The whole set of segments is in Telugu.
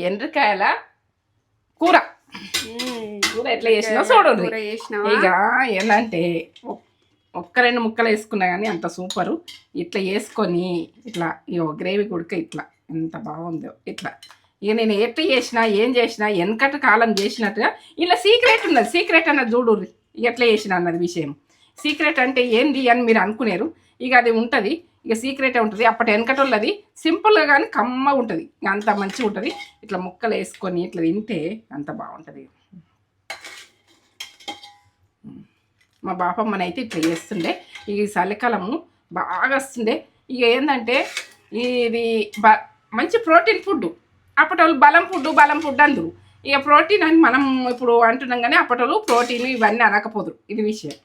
ఎండ్రకాయల? కూర. కూర ఎట్లా చేసినా చూడండి ఇక ఏంటంటే ఒక్- ఒక్క రెండు ముక్కలు వేసుకున్నా కానీ అంత సూపరు. ఇట్లా వేసుకొని ఇట్లా ఇగో గ్రేవీ కుడక ఇట్లా. ఎంత బాగుందో ఇట్లా. ఇక నేను ఎట్లా చేసినా ఏం చేసినా వెనకట కాలం చేసినట్టుగా ఇలా సీక్రెట్ ఉన్నది సీక్రెట్ అన్నది చూడు ఎట్లా చేసిన అన్నది విషయం. సీక్రెట్ అంటే ఏంది అని మీరు అనుకునేరు. ఇక అది ఉంటుంది. ఇక సీక్రెటే ఉంటుంది. అప్పటి వెనకటోళ్ళది సింపుల్గా కానీ కమ్మ ఉంటుంది. ఇక అంత మంచిగా ఉంటుంది. ఇట్లా ముక్కలు వేసుకొని ఇట్లా తింటే అంత బాగుంటుంది. మా బాపమ్మనైతే ఇట్లా చేస్తుండే. ఈ చలికాలము బాగా వస్తుండే. ఇక ఏంటంటే ఇది బ మంచి ప్రోటీన్ ఫుడ్. అప్పటి వాళ్ళు బలం ఫుడ్ బలం ఫుడ్ అందరు. ఇక ప్రోటీన్ అని మనం ఇప్పుడు అంటున్నాం కానీ అప్పటి వాళ్ళు ప్రోటీన్ ఇవన్నీ అనకపోదురు. ఇది విషయం.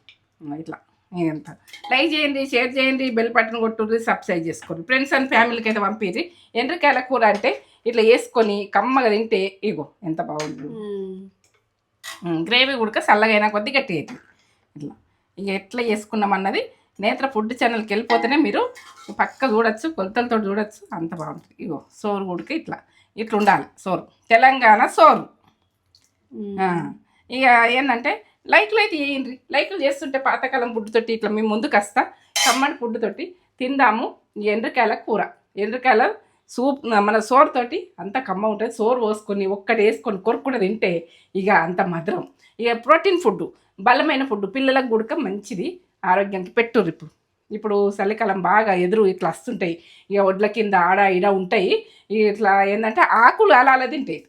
ఇట్లా. ఎంత? లైక్ చేయండి షేర్ చేయండి బెల్ బటన్ కొట్టుర్రి సబ్స్క్రైబ్ చేసుకోండి ఫ్రెండ్స్ అండ్ ఫ్యామిలీకి అయితే పంపిర్రి. ఎండ్రకాయల కూర అంటే ఇట్లా వేసుకొని కమ్మగా తింటే ఇగో ఎంత బాగుంది మ్మ్. గ్రేవీ ఉడక చల్లగా అయినా కొద్ది గట్టి అవుతుంది ఇట్లా. ఇక ఎట్లా చేసుకున్నాం అన్నది నేత్ర ఫుడ్ ఛానల్కి వెళ్ళిపోతేనే మీరు పక్క చూడొచ్చు కొలతలతో చూడొచ్చు అంత బాగుంటుంది. ఇగో సోరు ఉడక ఇట్లా. ఇట్లా ఉండాలి సోరు. తెలంగాణ సోరు. ఇక ఏంటంటే లైక్లు అయితే చేయండి లైక్లు చేస్తుంటే పాతకాలం ఫుడ్తోటి ఇట్లా మేము ముందుకు వస్తా. కమ్మడి ఫుడ్తోటి తిందాము. ఎండ్రకాయల కూర. ఎండ్రకాయల సూప్ మన సోరుతోటి అంత కమ్మ ఉంటుంది. సోరు పోసుకొని ఒక్కటి వేసుకొని కొరుక్కుని తింటే ఇక అంత మధురం. ఇక ప్రోటీన్ ఫుడ్ బలమైన ఫుడ్ పిల్లలకు గుడక మంచిది. ఆరోగ్యానికి పెట్టుర్రు ఇప్పుడు. ఇప్పుడు చలికాలం బాగా ఎదురు ఇట్లా వస్తుంటాయి. ఇక ఒడ్ల కింద ఆడ ఈడ ఉంటాయి. ఇట్లా ఏంటంటే ఆకులు అలా అలా తింటాయి.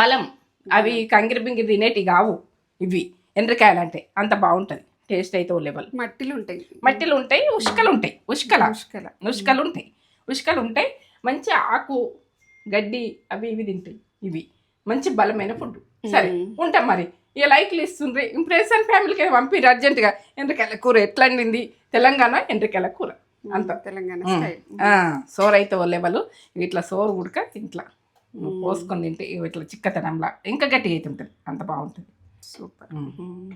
బలం. అవి కంగిరి బింగిరి తినేటి కావు. ఇవి ఎండ్రకాయలు అంటే అంత బాగుంటుంది. టేస్ట్ అయితే ఓ లెవెల్. మట్టిలు ఉంటాయి మట్టిలు ఉంటాయి ఉష్కలు. ఉంటాయి ఉష్కల. ఉష్కల. ఉష్కలు ఉంటాయి ఉష్కలు ఉంటాయి మంచి ఆకు గడ్డి అవి ఇవి తింటాయి ఇవి. మంచి బలమైన ఫుడ్ సరే. ఉంటాం మరి. ఇక లైక్లు ఇస్తుండ్రి. ఇంప్రెస్ అండ్ ఫ్యామిలీకి పంపిరు అర్జెంటుగా. ఎండ్రకాయల కూర ఎట్లా అండింది తెలంగాణ ఎండ్రకాయల కూర. అంత. తెలంగాణ సోర్ అయితే ఓ లెవెల్. ఇట్లా సోరు ఉడక ఇట్లా పోసుకొని తింటే ఇట్లా చిక్కతనంలా. ఇంకా గట్టిగా అయితే ఉంటుంది అంత బాగుంటుంది. సూపర్ మ్మ్. మ్మ్.